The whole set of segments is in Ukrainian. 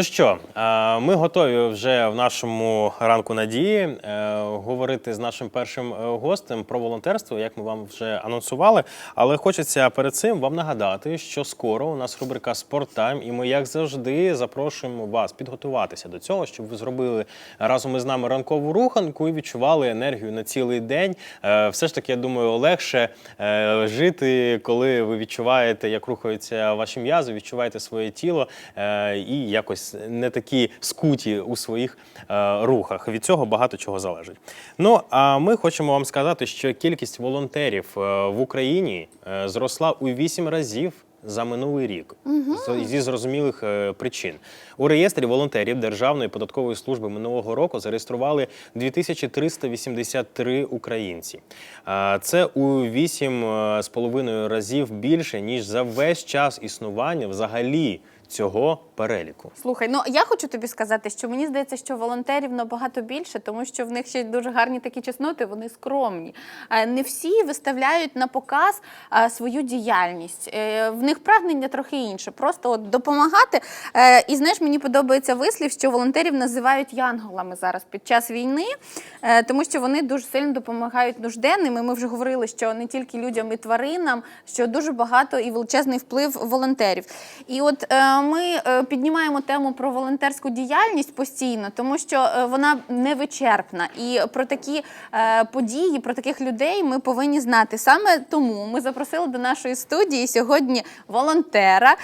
Ну що, е, ми готові вже в нашому ранку надії е, говорити з нашим першим е, гостем про волонтерство, як ми вам вже анонсували. Але хочеться перед цим вам нагадати, що скоро у нас рубрика Спорттайм, і ми, як завжди, запрошуємо вас підготуватися до цього, щоб ви зробили разом із нами ранкову руханку і відчували енергію на цілий день. Все ж таки, я думаю, легше жити, коли ви відчуваєте, як рухаються ваші м'язи, відчуваєте своє тіло і якось не такі скуті у своїх е, рухах. Від цього багато чого залежить. Ну а ми хочемо вам сказати, що кількість волонтерів е, в Україні е, зросла у вісім разів. За минулий рік угу. зі зрозумілих причин у реєстрі волонтерів Державної податкової служби минулого року зареєстрували 2383 українці. Це у вісім е, з половиною разів більше ніж за весь час існування взагалі цього переліку. Слухай, ну я хочу тобі сказати, що мені здається, що волонтерів набагато більше, тому що в них ще дуже гарні такі чесноти, вони скромні. Е, Не всі виставляють на показ е, свою діяльність. В них прагнення трохи інше. Просто от допомагати. І знаєш, мені подобається вислів, що волонтерів називають янголами зараз під час війни, е, тому що вони дуже сильно допомагають нужденним. І Ми вже говорили, що не тільки людям і тваринам, що дуже багато і величезний вплив волонтерів. І от е, ми е, піднімаємо тему про волонтерську діяльність постійно, тому що вона невичерпна. І про такі події, про таких людей ми повинні знати. Саме тому ми запросили до нашої студії сьогодні волонтера,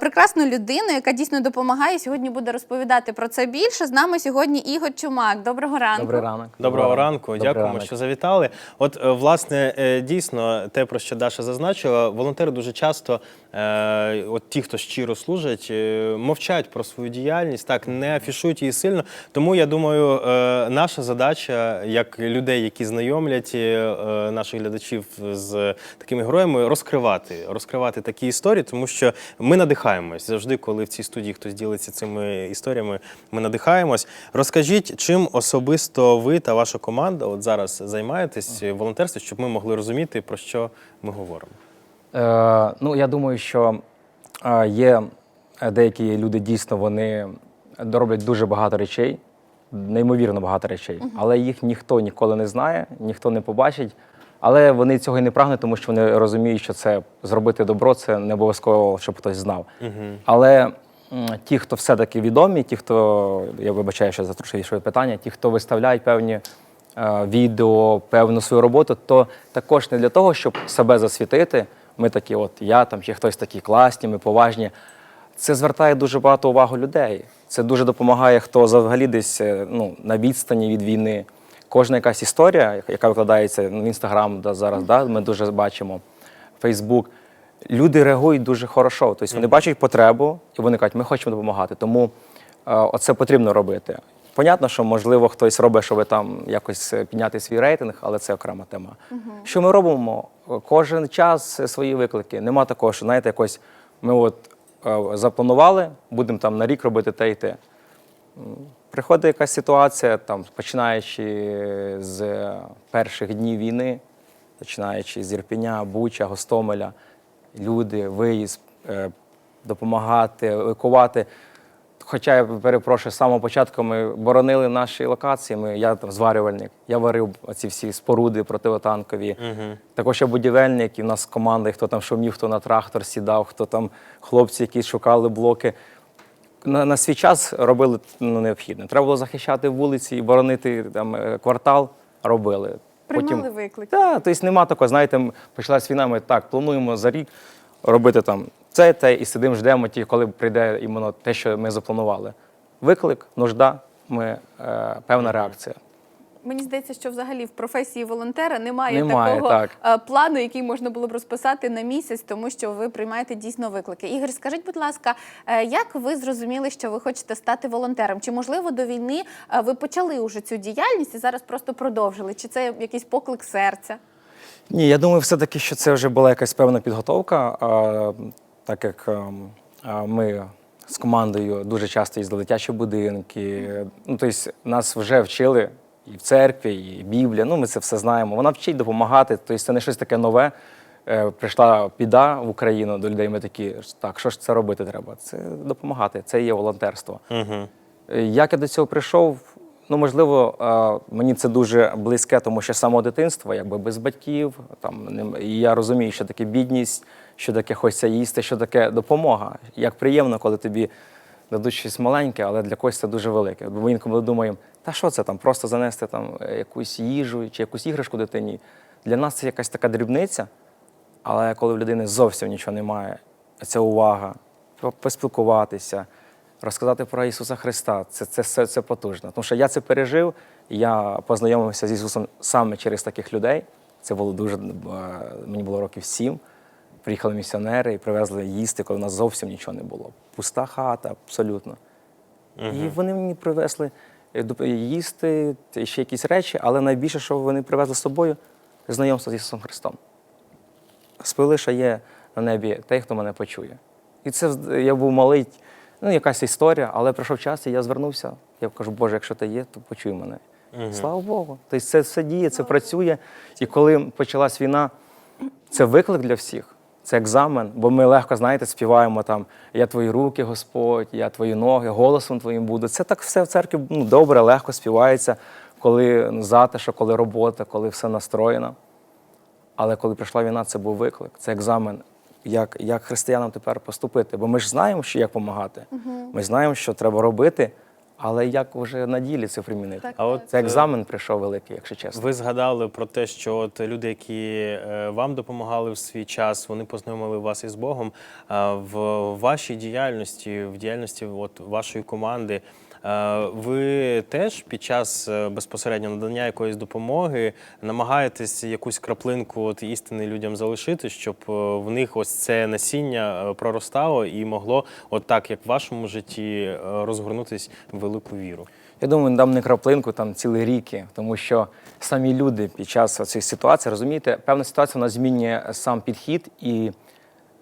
прекрасну людину, яка дійсно допомагає. Сьогодні буде розповідати про це більше. З нами сьогодні Ігор Чумак. Доброго ранку. Добрий ранок. Доброго ранку, Добрий дякуємо, ранок. що завітали. От е, власне е, дійсно те, про що Даша зазначила, волонтери дуже часто, е, от ті, хто щиро служать, мовчать про свою діяльність, так не афішують її сильно. Тому я думаю, наша задача, як людей, які знайомлять наших глядачів з такими героями, розкривати, розкривати такі історії, тому що ми надихаємось завжди, коли в цій студії хтось ділиться цими історіями. Ми надихаємось. Розкажіть, чим особисто ви та ваша команда от зараз займаєтесь в волонтерстві, щоб ми могли розуміти, про що ми говоримо. Е, ну, я думаю, що е, є деякі люди, дійсно, вони роблять дуже багато речей, неймовірно багато речей, але їх ніхто ніколи не знає, ніхто не побачить. Але вони цього і не прагнуть, тому що вони розуміють, що це зробити добро, це не обов'язково, щоб хтось знав. Але м, ті, хто все-таки відомі, ті, хто я вибачаю, що за трошки питання, ті, хто виставляють певні е, відео, певну свою роботу, то також не для того, щоб себе засвітити. Ми такі, от я там чи хтось такі класні, ми поважні. Це звертає дуже багато уваги людей. Це дуже допомагає, хто взагалі десь е, ну, на відстані від війни. Кожна якась історія, яка викладається ну, в інстаграм да, зараз, да, ми дуже бачимо, Фейсбук. Люди реагують дуже хорошо. Тобто вони бачать потребу і вони кажуть, ми хочемо допомагати. Тому е, оце потрібно робити. Понятно, що можливо хтось робить, щоб там якось е, підняти свій рейтинг, але це окрема тема. Що ми робимо? Кожен час свої виклики. Нема такого, що знаєте, якось ми от е, запланували, будемо там на рік робити те і те. Приходить якась ситуація, там, починаючи з перших днів війни, починаючи з Ірпеня, Буча, Гостомеля, люди, виїзд, е, допомагати, евакувати. Хоча я перепрошую, з самого початку ми боронили наші локації. Ми, я там зварювальник, я варив ці всі споруди противотанкові. Також я будівельник, і в нас команда, хто там шумів, хто на трактор сідав, хто там хлопці, які шукали блоки на, на свій час робили ну, необхідне. Треба було захищати вулиці і боронити там, е, квартал, робили. Приймали виклики. Так, тобто нема такого, знаєте, почалась війна, ми так плануємо за рік робити там це, те, і сидимо, ждемо, ті, коли прийде іменно те, що ми запланували. Виклик, нужда, ми, е, певна реакція. Мені здається, що взагалі в професії волонтера немає, Немає, такого так. е, плану, який можна було б розписати на місяць, тому що ви приймаєте дійсно виклики. Ігор, скажіть, будь ласка, е, як ви зрозуміли, що ви хочете стати волонтером? Чи можливо до війни е, ви почали уже цю діяльність і зараз просто продовжили? Чи це якийсь поклик серця? Ні, я думаю, все-таки, що це вже була якась певна підготовка, а, так як ем, а, ми з командою дуже часто їздили дитячі будинки. Ну, тобто нас вже вчили і в церкві, і Біблія. Ну, ми це все знаємо. Вона вчить допомагати, тобто це не щось таке нове. е, прийшла біда в Україну до людей, ми такі, так, що ж це робити треба? Це допомагати, це є волонтерство. Угу. Як я до цього прийшов? Ну, можливо, е, мені це дуже близьке, тому що з самого дитинства, якби без батьків, там і я розумію, що таке бідність, що таке хочеться їсти, що таке допомога. Як приємно, коли тобі дадуть щось маленьке, але для когось це дуже велике. Бо ми інколи думаємо, та що це там, просто занести там е, якусь їжу чи якусь іграшку дитині. Для нас це якась така дрібниця, але коли в людини зовсім нічого немає, ця увага, поспілкуватися, розказати про Ісуса Христа, це, це, це, це потужно. Тому що я це пережив, я познайомився з Ісусом саме через таких людей. Це було дуже, е, мені було років сім. Приїхали місіонери і привезли їсти, коли в нас зовсім нічого не було. Пуста хата, абсолютно. І вони мені привезли їсти, ще якісь речі, але найбільше, що вони привезли з собою, знайомство з Ісусом Христом. Спили, що є на небі той, хто мене почує. І це я був малий, ну, якась історія, але пройшов час, і я звернувся. Я кажу, Боже, якщо ти є, то почуй мене. Слава Богу. Тобто це все діє, це працює. І коли почалась війна, це виклик для всіх. Це екзамен, бо ми легко, знаєте, співаємо там Я твої руки, Господь, я твої ноги, голосом твоїм буду. Це так все в церкві ну, добре, легко співається, коли затишок, коли робота, коли все настроєно. Але коли прийшла війна, це був виклик, це екзамен, як, як християнам тепер поступити. Бо ми ж знаємо, що як допомагати. Ми знаємо, що треба робити, але як вже на ділі це примінити. А от Це е, екзамен прийшов великий, якщо чесно. Ви згадали про те, що от люди, які е, вам допомагали в свій час, вони познайомили вас із Богом. А В вашій діяльності, в діяльності от вашої команди, ви теж під час е, безпосередньо надання якоїсь допомоги намагаєтесь якусь краплинку от істини людям залишити, щоб е, в них ось це насіння е, проростало і могло, от так як в вашому житті, е, розгорнутись в велику віру. Я думаю, дам не краплинку, там цілі ріки, тому що самі люди під час цієї ситуації, розумієте, певна ситуація вона змінює сам підхід і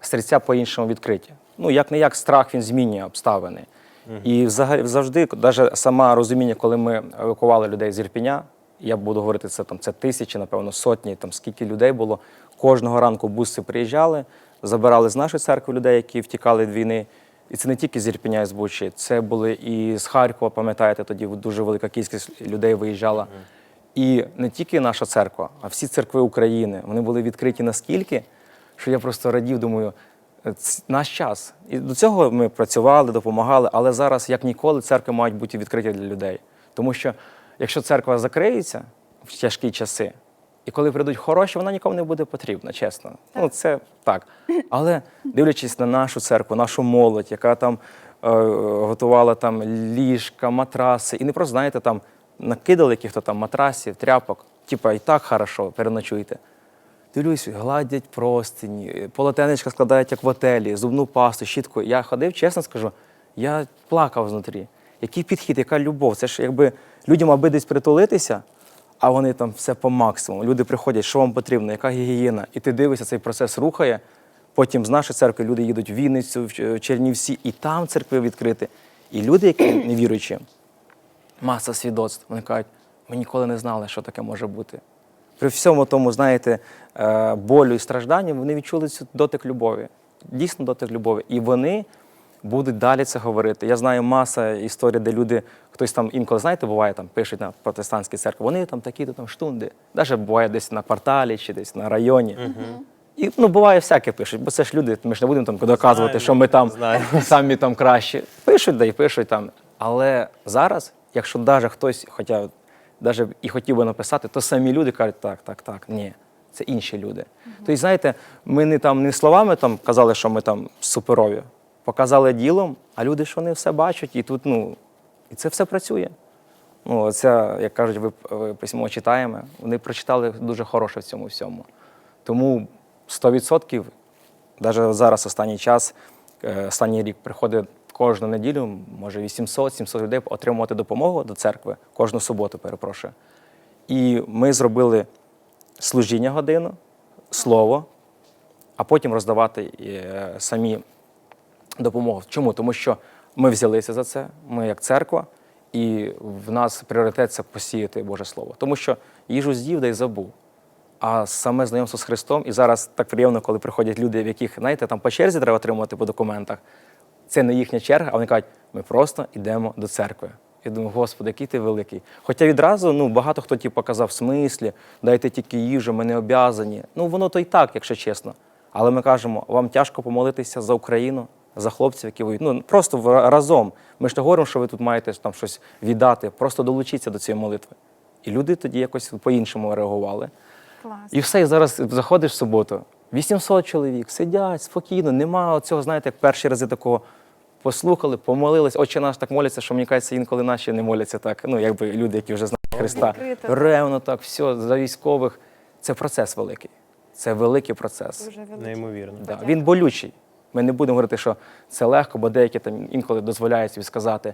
серця по-іншому відкриті. Ну, як не як страх він змінює обставини. І взагалі завжди, навіть саме розуміння, коли ми евакували людей з Ірпіня, я буду говорити, це там це тисячі, напевно, сотні, там скільки людей було. Кожного ранку буси приїжджали, забирали з нашої церкви людей, які втікали від війни. І це не тільки з Ірпеня і з Бучі, це були і з Харкова, пам'ятаєте, тоді дуже велика кількість людей виїжджала. І не тільки наша церква, а всі церкви України. Вони були відкриті наскільки, що я просто радів, думаю, «Е, ц- наш час. І до цього ми працювали, допомагали, але зараз, як ніколи, церкви мають бути відкриті для людей. Тому що якщо церква закриється в тяжкі часи, і коли прийдуть хороші, вона нікому не буде потрібна, чесно. Ну, це так. Але дивлячись на нашу церкву, нашу молодь, яка там е, готувала там ліжка, матраси, і не просто, знаєте, там накидали яких-то там матрасів, тряпок, типа і так хорошо, переночуйте. Дивлюсь, гладять простині, полотенечка складають як в отелі, зубну пасту, щітку. Я ходив, чесно скажу, я плакав знутрі. Який підхід, яка любов? Це ж якби людям аби десь притулитися, а вони там все по максимуму. Люди приходять, що вам потрібно, яка гігієна. І ти дивишся, цей процес рухає. Потім з нашої церкви люди їдуть в Вінницю, в Чернівці, і там церкви відкрити. І люди, які не віруючі, маса свідоцтв. Вони кажуть, ми ніколи не знали, що таке може бути. При всьому тому, знаєте, е, болю і стражданню вони відчули цю дотик любові. Дійсно дотик любові. І вони будуть далі це говорити. Я знаю маса історій, де люди, хтось там інколи, знаєте, буває, там пишуть на протестантській церкві, вони там такі-то там штунди. Навіть буває десь на кварталі чи десь на районі. І ну, буває всяке пишуть, бо це ж люди, ми ж не будемо там доказувати, Знаємо, що ми там знаємо. самі там кращі. Пишуть, да і пишуть там. Але зараз, якщо навіть хтось, хоча навіть і хотів би написати, то самі люди кажуть, так, так, так, ні, це інші люди. Тобто, знаєте, ми не там не словами там казали, що ми там суперові, показали ділом, а люди ж вони все бачать, і тут, ну, і це все працює. Ну, це, як кажуть, ви, ви письмо читаємо, вони прочитали дуже хороше в цьому всьому. Тому 100%, навіть зараз останній час, е, останній рік приходить кожну неділю, може 800-700 людей отримувати допомогу до церкви кожну суботу, перепрошую. І ми зробили служіння годину, слово, а потім роздавати е, самі допомогу. Чому? Тому що ми взялися за це, ми як церква, і в нас пріоритет це посіяти Боже Слово. Тому що їжу з'їв да й забув. А саме знайомство з Христом, і зараз так приємно, коли приходять люди, в яких, знаєте, там по черзі треба отримувати по документах. Це не їхня черга, а вони кажуть, ми просто йдемо до церкви. Я думаю, Господи, який ти великий. Хоча відразу ну, багато хто ті показав в смислі, дайте тільки їжу, ми не обязані. Ну, воно то і так, якщо чесно. Але ми кажемо, вам тяжко помолитися за Україну, за хлопців, які воюють. Ну, просто разом. Ми ж не говоримо, що ви тут маєте там щось віддати, просто долучіться до цієї молитви. І люди тоді якось по-іншому реагували. Клас. І все, і зараз заходиш в суботу. 800 чоловік сидять спокійно, нема цього, знаєте, як перші рази такого послухали, помолились. Отче наш так моляться, що мені кажеться, інколи наші не моляться так. Ну, якби люди, які вже знають Христа. Ревно так, все, за військових. Це процес великий. Це великий процес. Дуже великий. Неймовірно. Да. Він болючий. Ми не будемо говорити, що це легко, бо деякі там інколи дозволяють собі сказати,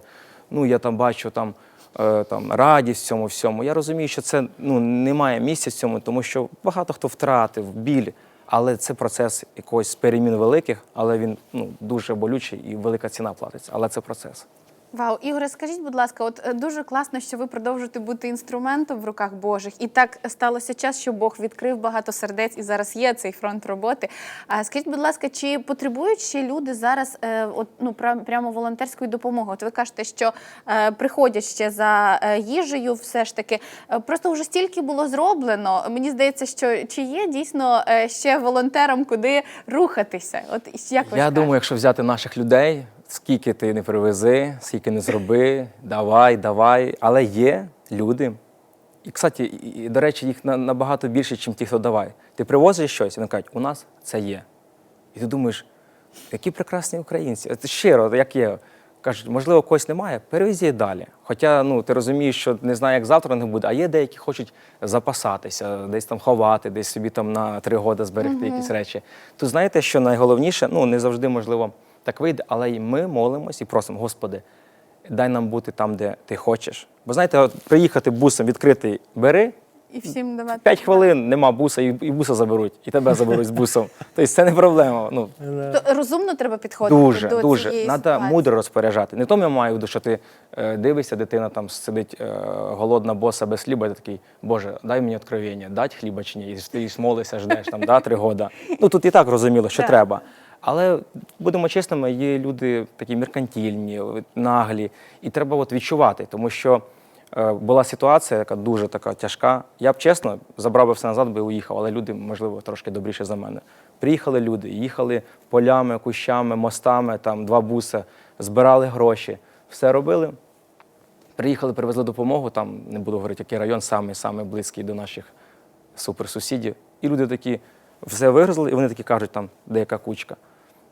ну я там бачу там, е, там радість в цьому всьому. Я розумію, що це ну, немає місця в цьому, тому що багато хто втратив біль. Але це процес якогось перемін великих, але він ну, дуже болючий і велика ціна платиться. Але це процес. Вау, Ігоре, скажіть, будь ласка, от е, дуже класно, що ви продовжуєте бути інструментом в руках Божих, і так сталося час, що Бог відкрив багато сердець, і зараз є цей фронт роботи. А скажіть, будь ласка, чи потребують ще люди зараз е, от, ну, прямо волонтерської допомоги? От ви кажете, що е, приходять ще за е, їжею, все ж таки. Е, просто вже стільки було зроблено. Мені здається, що чи є дійсно ще волонтерам куди рухатися? От як ви Я скажете? думаю, якщо взяти наших людей, скільки ти не привези, скільки не зроби, давай, давай. Але є люди. І, кстати, і, до речі, їх набагато більше, ніж ті, хто давай. Ти привозиш щось, і вони кажуть, у нас це є. І ти думаєш, які прекрасні українці. Це щиро, як є. Кажуть, можливо, когось немає, перевезіть далі. Хоча ну, ти розумієш, що не знаю, як завтра не буде, а є деякі хочуть запасатися, десь там ховати, десь собі там на три роки зберегти якісь речі. То знаєте, що найголовніше, ну не завжди можливо так вийде, але і ми молимось і просимо, Господи, дай нам бути там, де ти хочеш. Бо знаєте, от приїхати бусом відкритий бери, І всім давати. п'ять хвилин нема буса, і, і буса заберуть, і тебе заберуть з бусом. Тобто це не проблема. Ну, То розумно треба підходити Дуже, до дуже. цієї Треба ситуації. мудро розпоряджати. Не тому я маю в виду, що ти е, дивишся, дитина там сидить е, голодна боса без хліба, і ти такий, Боже, дай мені откровення, дать хліба чи ні? І ти смолишся, ждеш там, да, три года. Ну тут і так зрозуміло, що треба. Але будемо чесними, є люди такі меркантильні, наглі, і треба от відчувати, тому що е, була ситуація, яка дуже така тяжка. Я б чесно забрав би все назад би уїхав, але люди, можливо, трошки добріше за мене. Приїхали люди, їхали полями, кущами, мостами, там два буси, збирали гроші, все робили. Приїхали, привезли допомогу, там не буду говорити, який район самий, самий близький до наших суперсусідів. І люди такі все вигрузили, і вони такі кажуть, там деяка кучка.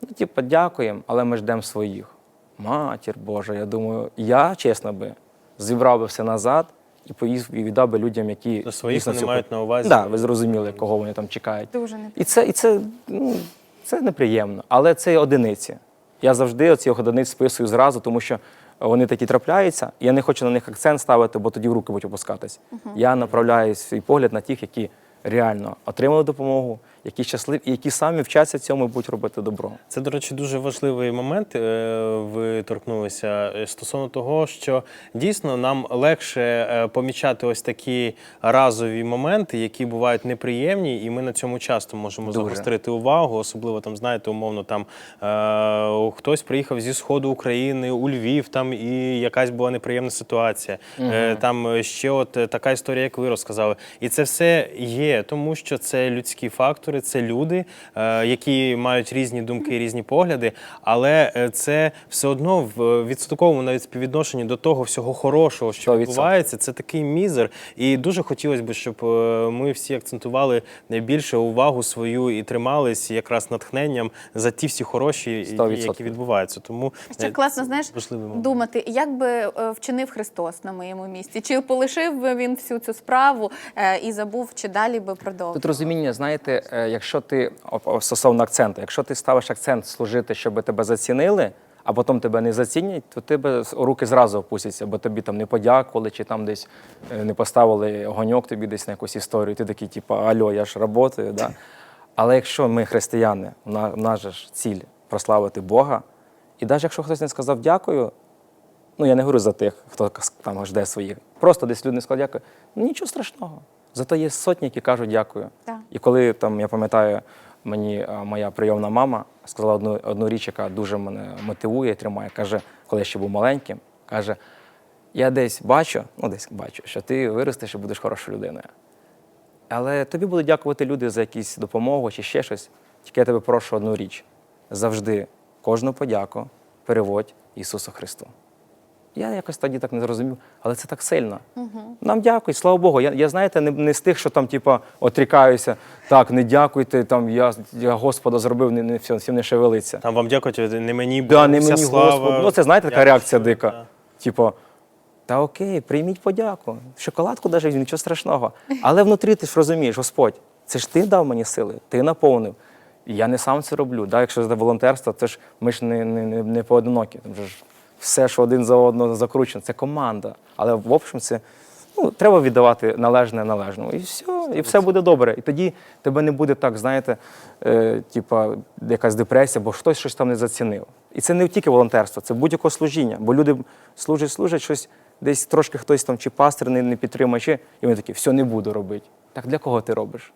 Ну, типу, дякуємо, але ми ждемо своїх. Матір Божа, я думаю, я, чесно би, зібрав би все назад і поїзд і віддав би людям, які То своїх вони цю- мають на увазі. Да, ви зрозуміли, кого вони там чекають. Дуже не І це, і це, ну, це неприємно, але це одиниці. Я завжди оці одиниць списую зразу, тому що вони такі трапляються. і Я не хочу на них акцент ставити, бо тоді в руки будуть опускатись. Я направляю свій погляд на тих, які реально отримали допомогу, які щасливі, які самі вчаться цьому і будуть робити добро. Це, до речі, дуже важливий момент. е, Ви торкнулися е, стосовно того, що дійсно нам легше е, помічати ось такі разові моменти, які бувають неприємні, і ми на цьому часто можемо Дуже. загострити увагу. Особливо там, знаєте, умовно там е, хтось приїхав зі сходу України у Львів, там і якась була неприємна ситуація. Е, Там ще от така історія, як ви розказали. І це все є, тому що це людські фактори, це люди, е, які мають різні думки, різні погляди, але е, це все одно в відсотковому навіть співвідношенні до того всього хорошого, що 100%. відбувається, це такий мізер. І дуже хотілося б, щоб е, ми всі акцентували найбільше увагу свою і тримались якраз натхненням за ті всі хороші, 100%. які відбуваються. Тому Ще е, класно, знаєш, думати, як би е, вчинив Христос на моєму місці, чи полишив би він всю цю справу е, і забув, чи далі би продовжив. Тут розуміння, знаєте, е, якщо ти стосовно акценту, якщо ти ставиш акцент служити, щоб тебе зацінили, а потім тебе не зацінять, то тебе руки зразу опустяться, бо тобі там не подякували, чи там десь е, не поставили огоньок тобі десь на якусь історію. Ти такий, типу, альо, я ж працюю. Да? Але якщо ми християни, у нас же ж ціль прославити Бога, і навіть якщо хтось не сказав дякую, ну я не говорю за тих, хто там жде своїх. Просто десь люди не сказали дякую. Нічого страшного. Зато є сотні, які кажуть дякую. Так. І коли там я пам'ятаю, мені моя прийомна мама сказала одну, одну річ, яка дуже мене мотивує, тримає. Каже, коли я ще був маленьким, каже: я десь бачу, ну десь бачу, що ти виростеш і будеш хорошою людиною. Але тобі будуть дякувати люди за якусь допомогу чи ще щось. Тільки я тебе прошу одну річ: завжди кожну подяку переводь Ісусу Христу. Я якось тоді так не зрозумів, але це так сильно. Нам дякують, слава Богу. Я, я знаєте, не, не з тих, що там, типа, отрікаюся, так, не дякуйте, там, я, я Господа зробив, не, не, всім, всім не шевелиться. Там вам дякують, не мені Да, не вся мені слава. Господу. Ну, це знаєте, така реакція дика. Да. Типу, та окей, прийміть подяку. Шоколадку навіть нічого страшного. Але внутрі ти ж розумієш, Господь, це ж ти дав мені сили, ти наповнив. І я не сам це роблю. Да? Якщо це волонтерство, це ж ми ж не, не, не, не поодинокі. Там же ж все, що один за одного закручено, це команда. Але в общем, це ну, треба віддавати належне належному. І все, і все буде добре. І тоді тебе не буде так, знаєте, е, типа якась депресія, бо хтось щось там не зацінив. І це не тільки волонтерство, це будь-яке служіння. Бо люди служать, служать щось, десь трошки хтось там, чи пастир не, не підтримує, чи і вони такі, все не буду робити. Так для кого ти робиш?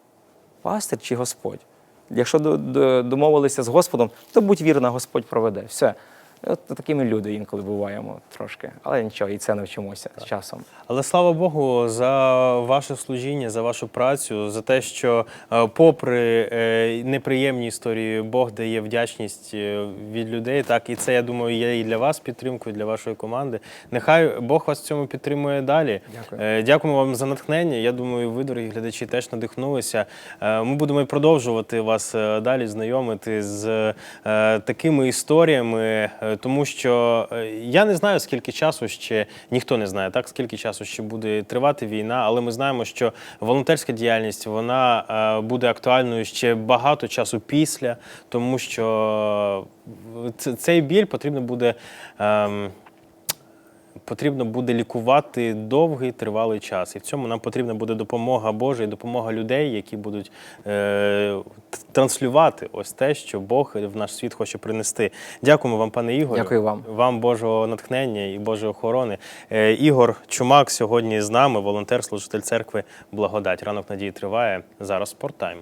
Пастир чи Господь? Якщо до- до- домовилися з Господом, то будь вірна, Господь проведе. Все. От такими люди інколи буваємо трошки. Але нічого, і це навчимося з часом. Але слава Богу, за ваше служіння, за вашу працю, за те, що е, попри е, неприємні історії, Бог дає вдячність е, від людей. Так, і це я думаю, є і для вас підтримкою, для вашої команди. Нехай Бог вас в цьому підтримує далі. Дякую. Дякуємо вам за натхнення. Я думаю, ви, дорогі глядачі, теж надихнулися. Ми будемо продовжувати вас далі знайомити з такими історіями, тому що е, я не знаю, скільки часу ще ніхто не знає, так скільки часу ще буде тривати війна, але ми знаємо, що волонтерська діяльність вона е, буде актуальною ще багато часу після, тому що е, цей біль потрібно буде. Потрібно буде лікувати довгий тривалий час. І в цьому нам потрібна буде допомога Божа і допомога людей, які будуть е, транслювати ось те, що Бог в наш світ хоче принести. Дякуємо вам, пане Ігорю. Дякую вам. Вам Божого натхнення і Божої охорони. Е, Ігор Чумак сьогодні з нами, волонтер, служитель церкви Благодать. Ранок надії триває. Зараз спорттайм.